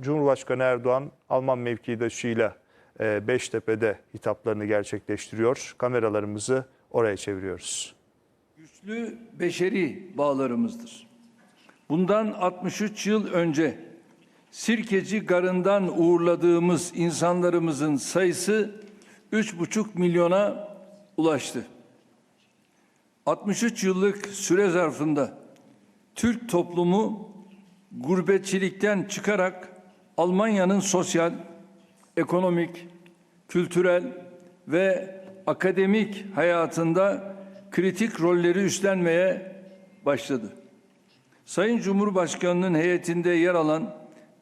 Cumhurbaşkanı Erdoğan Alman mevkidaşıyla e, Beştepe'de hitaplarını gerçekleştiriyor. Kameralarımızı oraya çeviriyoruz. güçlü beşeri bağlarımızdır. Bundan 63 yıl önce Sirkeci Garı'ndan uğurladığımız insanlarımızın sayısı 3,5 milyona ulaştı. 63 yıllık süre zarfında Türk toplumu gurbetçilikten çıkarak Almanya'nın sosyal, ekonomik, kültürel ve akademik hayatında kritik rolleri üstlenmeye başladı. Sayın Cumhurbaşkanı'nın heyetinde yer alan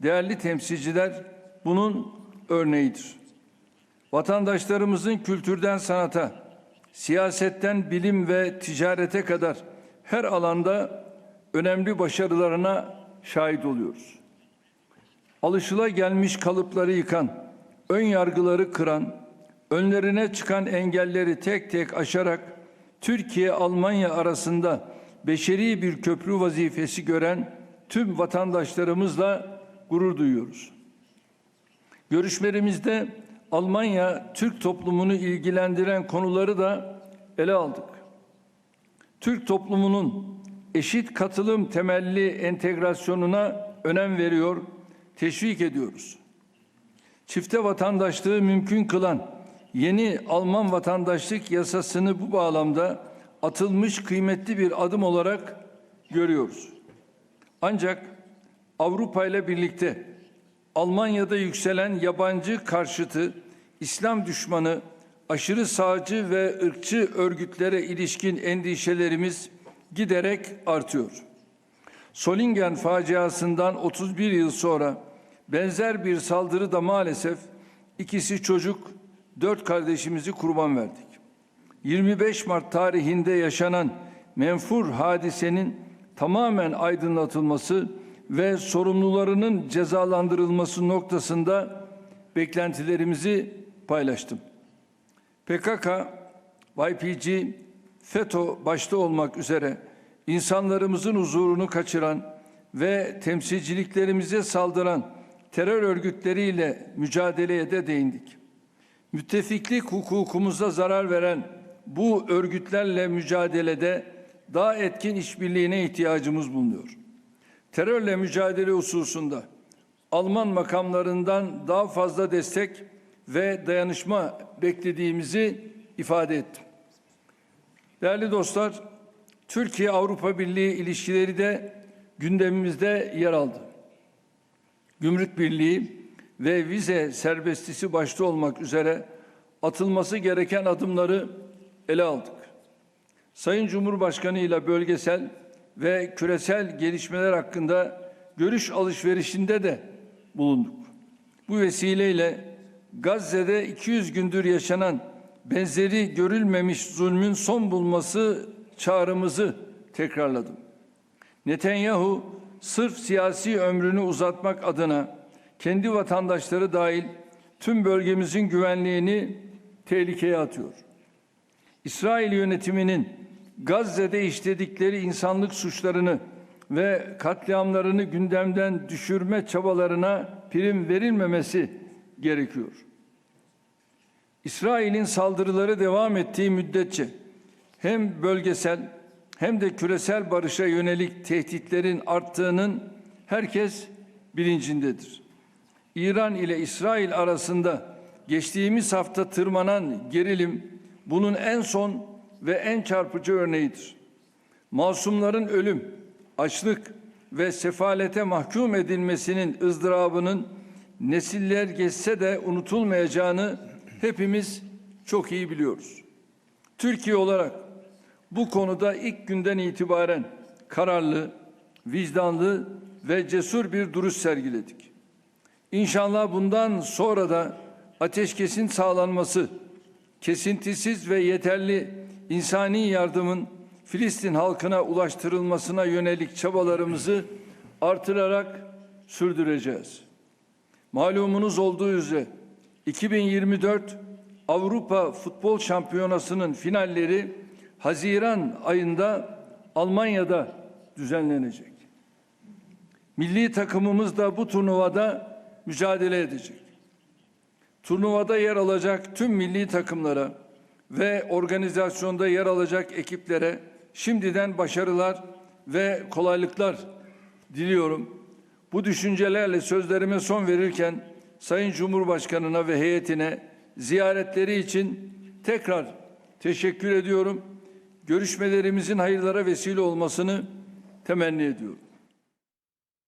değerli temsilciler bunun örneğidir. Vatandaşlarımızın kültürden sanata, siyasetten bilim ve ticarete kadar her alanda önemli başarılarına şahit oluyoruz. Alışıla gelmiş kalıpları yıkan, ön yargıları kıran, önlerine çıkan engelleri tek tek aşarak Türkiye-Almanya arasında beşeri bir köprü vazifesi gören tüm vatandaşlarımızla gurur duyuyoruz. Görüşmelerimizde Almanya Türk toplumunu ilgilendiren konuları da ele aldık. Türk toplumunun eşit katılım temelli entegrasyonuna önem veriyor, teşvik ediyoruz. Çifte vatandaşlığı mümkün kılan yeni Alman vatandaşlık yasasını bu bağlamda atılmış kıymetli bir adım olarak görüyoruz. Ancak Avrupa ile birlikte Almanya'da yükselen yabancı karşıtı, İslam düşmanı, aşırı sağcı ve ırkçı örgütlere ilişkin endişelerimiz giderek artıyor. Solingen faciasından 31 yıl sonra benzer bir saldırı da maalesef ikisi çocuk, dört kardeşimizi kurban verdik. 25 Mart tarihinde yaşanan menfur hadisenin tamamen aydınlatılması ve sorumlularının cezalandırılması noktasında beklentilerimizi paylaştım. PKK, YPG, FETÖ başta olmak üzere insanlarımızın huzurunu kaçıran ve temsilciliklerimize saldıran terör örgütleriyle mücadeleye de değindik. Müttefiklik hukukumuza zarar veren bu örgütlerle mücadelede daha etkin işbirliğine ihtiyacımız bulunuyor. Terörle mücadele hususunda Alman makamlarından daha fazla destek ve dayanışma beklediğimizi ifade ettim. Değerli dostlar, Türkiye-Avrupa Birliği ilişkileri de gündemimizde yer aldı. Gümrük Birliği ve vize serbestisi başta olmak üzere atılması gereken adımları ele aldık. Sayın Cumhurbaşkanı ile bölgesel ve küresel gelişmeler hakkında görüş alışverişinde de bulunduk. Bu vesileyle Gazze'de 200 gündür yaşanan benzeri görülmemiş zulmün son bulması çağrımızı tekrarladım. Netanyahu sırf siyasi ömrünü uzatmak adına kendi vatandaşları dahil tüm bölgemizin güvenliğini tehlikeye atıyor. İsrail yönetiminin Gazze'de işledikleri insanlık suçlarını ve katliamlarını gündemden düşürme çabalarına prim verilmemesi gerekiyor. İsrail'in saldırıları devam ettiği müddetçe hem bölgesel hem de küresel barışa yönelik tehditlerin arttığının herkes bilincindedir. İran ile İsrail arasında geçtiğimiz hafta tırmanan gerilim bunun en son ve en çarpıcı örneğidir. Masumların ölüm, açlık ve sefalete mahkum edilmesinin ızdırabının nesiller geçse de unutulmayacağını hepimiz çok iyi biliyoruz. Türkiye olarak bu konuda ilk günden itibaren kararlı, vicdanlı ve cesur bir duruş sergiledik. İnşallah bundan sonra da ateşkesin sağlanması, kesintisiz ve yeterli insani yardımın Filistin halkına ulaştırılmasına yönelik çabalarımızı artırarak sürdüreceğiz. Malumunuz olduğu üzere 2024 Avrupa Futbol Şampiyonası'nın finalleri Haziran ayında Almanya'da düzenlenecek. Milli takımımız da bu turnuvada mücadele edecek. Turnuvada yer alacak tüm milli takımlara ve organizasyonda yer alacak ekiplere şimdiden başarılar ve kolaylıklar diliyorum. Bu düşüncelerle sözlerime son verirken Sayın Cumhurbaşkanına ve heyetine ziyaretleri için tekrar teşekkür ediyorum. Görüşmelerimizin hayırlara vesile olmasını temenni ediyorum.